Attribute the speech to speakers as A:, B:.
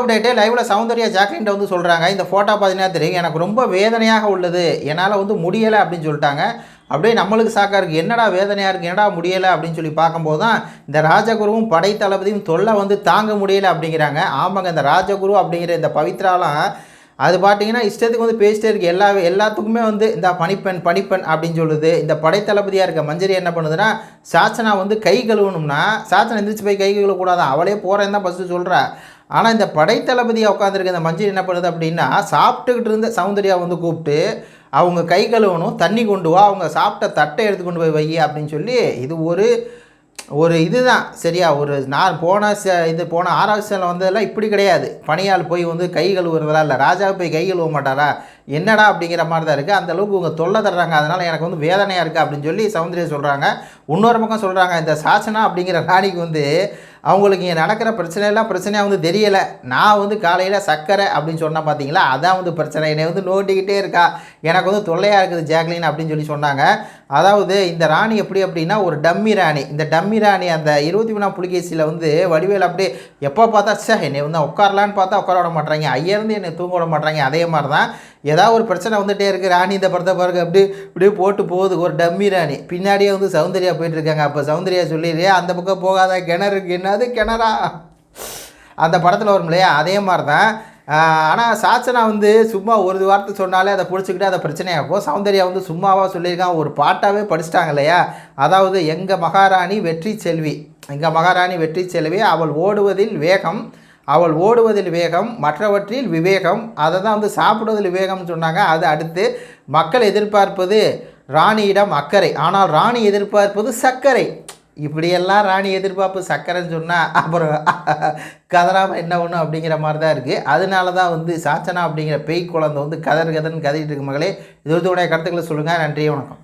A: அப்டேட்டே லைவில் சௌந்தர்யா ஜாக்லின்ட்ட வந்து சொல்கிறாங்க இந்த ஃபோட்டோ பார்த்தீங்கன்னா தெரியும் எனக்கு ரொம்ப வேதனையாக உள்ளது என்னால் வந்து முடியலை அப்படின்னு சொல்லிட்டாங்க. அப்படியே நம்மளுக்கு சாக்கா இருக்குது என்னடா வேதனையாக இருக்குது என்னடா முடியலை? அப்படின்னு சொல்லி பார்க்கும்போது தான் இந்த ராஜகுருவும் படை தளபதியும் தொல்லை வந்து தாங்க முடியலை அப்படிங்கிறாங்க. ஆமாங்க இந்த ராஜகுரு அப்படிங்கிற இந்த பவித்ராலாம் அது பார்த்தீங்கன்னா இஷ்டத்துக்கு வந்து பேசிட்டே இருக்கு. எல்லா எல்லாத்துக்குமே வந்து இந்த பணிப்பெண் பணிப்பெண் அப்படின்னு சொல்லுது. இந்த படைத்தளபதியாக இருக்க மஞ்சரி என்ன பண்ணுதுன்னா சாச்சனா வந்து கை கழுவணும்னா சாச்சனை எந்திரிச்சு போய் கை கழுவக்கூடாதான் அவளே போகிறேன்னு தான் ஃபஸ்ட்டு சொல்கிறா ஆனால் இந்த படைத்தளபதியாக உட்காந்துருக்க இந்த மஞ்சள் என்ன பண்ணுது அப்படின்னா சாப்பிட்டுக்கிட்டு இருந்த சௌந்தர்யா வந்து கூப்பிட்டு அவங்க கை கழுவணும் தண்ணி கொண்டு வா அவங்க சாப்பிட்ட தட்டை எடுத்து கொண்டு போய் வை அப்படின்னு சொல்லி இது ஒரு ஒரு இதுதான். சரியா? ஒரு நான் போன ச இது போன ஆராய்ச்சியில் வந்ததெல்லாம் இப்படி கிடையாது. பணியால் போய் வந்து கை கழுவுறதெல்லாம் இல்லை. ராஜா போய் கை கழுவ மாட்டாரா? என்னடா அப்படிங்கிற மாதிரி தான் இருக்குது அந்த அளவுக்கு உங்கள் தொல்லை தர்றாங்க. அதனால் எனக்கு வந்து வேதனையாக இருக்குது அப்படின்னு சொல்லி சௌந்தரிய சொல்கிறாங்க இன்னொரு பக்கம் சொல்கிறாங்க இந்த சாசனா அப்படிங்கிற ராணிக்கு வந்து அவங்களுக்கு இங்கே நடக்கிற பிரச்சனையெல்லாம் பிரச்சனையாக வந்து தெரியலை. நான் வந்து காலையில் சர்க்கரை அப்படின்னு சொன்னால் பார்த்தீங்களா அதான் வந்து பிரச்சனை. என்னை வந்து நோண்டிக்கிட்டே இருக்கா. எனக்கு வந்து தொல்லையாக இருக்குது ஜாக்லின் அப்படின்னு சொல்லி சொன்னாங்க. அதாவது இந்த ராணி எப்படி அப்படின்னா ஒரு டம்மி ராணி. இந்த டம்மி ராணி அந்த இருபத்தி மூணாம் புலிகேசியில் வந்து வடிவேல் அப்படியே எப்போ பார்த்தா சே என்னை வந்து உட்காரலான்னு பார்த்தா உட்கார விட மாட்டாங்க ஐயர்ந்து என்னை தூங்க விட மாட்டாங்க அதே மாதிரி தான் ஏதாவது ஒரு பிரச்சனை வந்துகிட்டே இருக்குது ராணி இந்த படத்தை பாருங்க. அப்படி இப்படியே போட்டு போகுது. ஒரு டம்மி ராணி. பின்னாடியே வந்து சௌந்தர்யா போயிட்டுருக்காங்க அப்போ சௌந்தர்யா சொல்லிடுறியா அந்த பக்கம் போகாத. கிணறு என்னது கிணறா? அந்த படத்தில் வரும் இல்லையா? அதே மாதிரி தான் ஆனால் சாச்சனா வந்து சும்மா ஒரு வார்த்தை சொன்னாலே அதை பிடிச்சிக்கிட்டு அதை பிரச்சனையாகும் சௌந்தர்யா வந்து சும்மாவாக சொல்லியிருக்கான். ஒரு பாட்டாகவே படிச்சிட்டாங்க இல்லையா? அதாவது எங்கள் மகாராணி வெற்றி செல்வி. எங்கள் மகாராணி வெற்றி செல்வி அவள் ஓடுவதில் வேகம் அவள் ஓடுவதில் வேகம் மற்றவற்றில் விவேகம் அதை தான் வந்து சாப்பிடுவதில் விவேகம்னு சொன்னாங்க. அது அடுத்து மக்கள் எதிர்பார்ப்பது ராணியிடம் அக்கறை. ஆனால் ராணி எதிர்பார்ப்பது சர்க்கரை. இப்படியெல்லாம் ராணி எதிர்பார்ப்பு சக்கரைன்னு சொன்னால் அப்புறம் கதறாமல் என்ன ஒன்று அப்படிங்கிற மாதிரி தான் இருக்குது அதனால தான் வந்து சாச்சனா அப்படிங்கிற பேய் குழந்தை வந்து கதர் கதர்னு கதறிட்டு இருக்கு மகளே. இது உடைய கருத்துக்களை சொல்லுங்கள் நன்றி வணக்கம்.